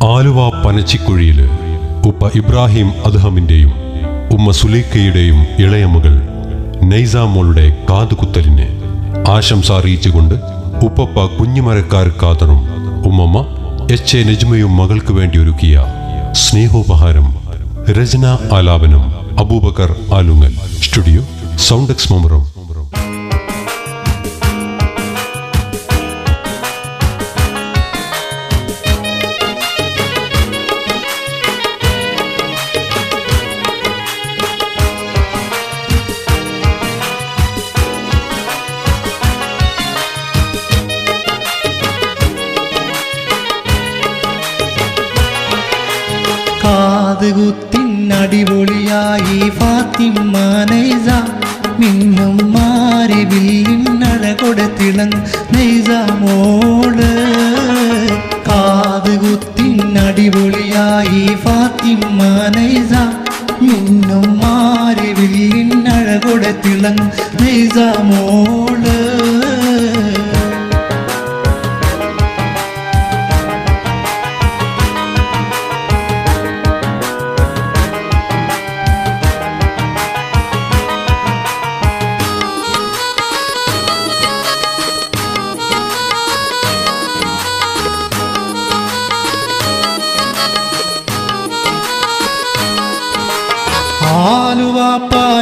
ആലുവ പനച്ചിക്കുഴിയിൽ ഉപ്പ ഇബ്രാഹിം അദ്ഹമിന്റെയും ഉമ്മ സുലൈക്കയുടെയും ഇളയ മകൾ നൈസാമോളുടെ കാതുകുത്തലിന് ആശംസ അറിയിച്ചുകൊണ്ട് ഉപ്പപ്പ കുഞ്ഞുമരക്കാർ കാതറും ഉമ്മമ്മ എച്ച് എ നജ്മയും മകൾക്ക് വേണ്ടി ഒരുക്കിയ സ്നേഹോപഹാരം രചന ആലാപനം Aboobacker Alungal. Studio sound X കാതുകുത്തിനടിപൊളിയായി Fathima Naisa മിന്നും മാറി വില്ലിനഴകൊടത്തിളങ് നൈസ മോൾ കാതുകുത്തിനടിപൊളിയായി ഫാത്തിമ നൈസ മിന്നും മാറി വില്ലിനഴകൊടത്തിളങ് നൈസ മോൾ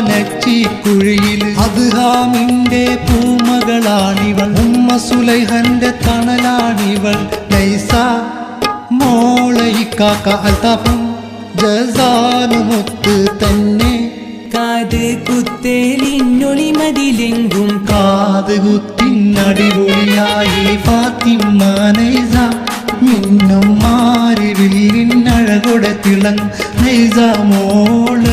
ആലുവാപ്പാനച്ചിക്കുഴിയിൽ അദ്ഹാമിന്റെ പൂമകളാണിവൾ ഉമ്മ സുലൈഹന്റെ തണലാണിവൾ നൈസ മോളയിക്കാക്ക അൽതാഫും ജസാനുമൊത്ത് തന്നെ കാത് കുത്തേലിന്നൊളി മതിലെങ്കും കാതുകുത്തിനടിപൊളിയായി ഫാത്തിമ നൈസ മിന്നും മാറി വില്ലിനഴകൊട തിളങ് നൈസ മോൾ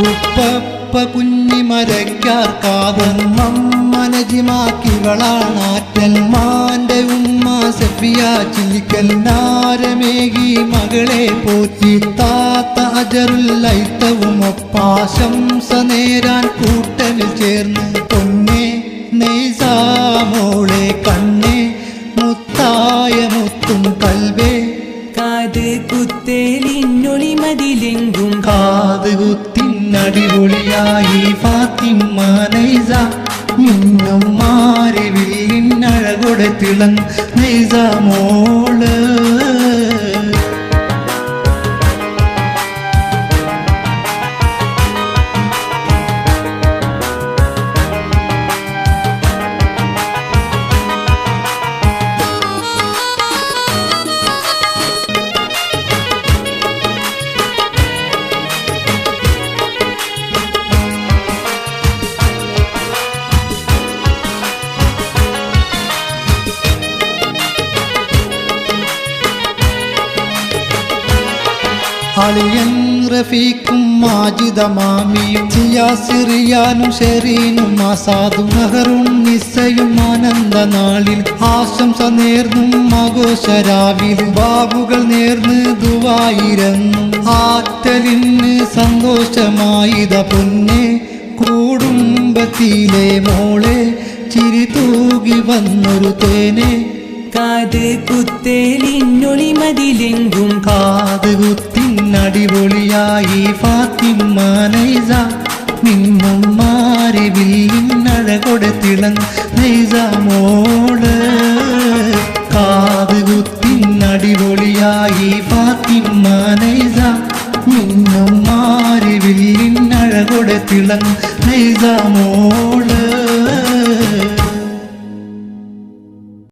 ഉപ്പപ്പ കാതം മനജിമാക്കികളാണാറ്റൽ മാന്റെ ഉമ്മ സഫിയ ചിലിക്കൽ നാരമേകി മകളെ പോറ്റി. താത്ത അജറുല്ലൈത്തവും ഒപ്പാശംസ നേരാൻ കൂട്ടനിൽ ചേർന്ന്. പൊന്നെ നെയ്സാമോളെ കണ്ണേ മുത്തായ മുത്തും കൽവേ. കാത് കുത്തേലിന്നൊളി മതിലെങ്കും കാതുകുത്തിനടിപൊളിയായി ഫാത്തിമ നൈസ. നിന്നും മാറി വില്ലിനഴകൊട തിളങ് നൈസ മോൾ. അളിയൻ റഫീഖും മാജിദ മാമിയും സിയാസിറിയാനും ഷെറീനും ആസാദും നഹറും നിസ്സയും ആനന്ദ നാളിൽ ആശംസ നേർന്നും ആഘോഷരാവിൽ ബാബുകൾ നേർന്ന് ദുവായിരന്നും. ആറ്റലിന് സന്തോഷമായിത പൊന്നെ കൂടുംബത്തിലെ മോളെ ചിരി തൂകി വന്നൊരു തേനെ. കാത് കുത്തേലിന്നൊളി മതിലെങ്കും കാത് ഫാത്തിമ നൈസ നിന്നും മാറി വില്ലിനഴകൊട തിളങ് നൈസ മോൾ. കാതുകുത്തിനടിപൊളിയായി ഫാത്തിമ നൈസ നിന്നും മാറി വില്ലിനഴകൊട തിളങ് നൈസ മോൾ.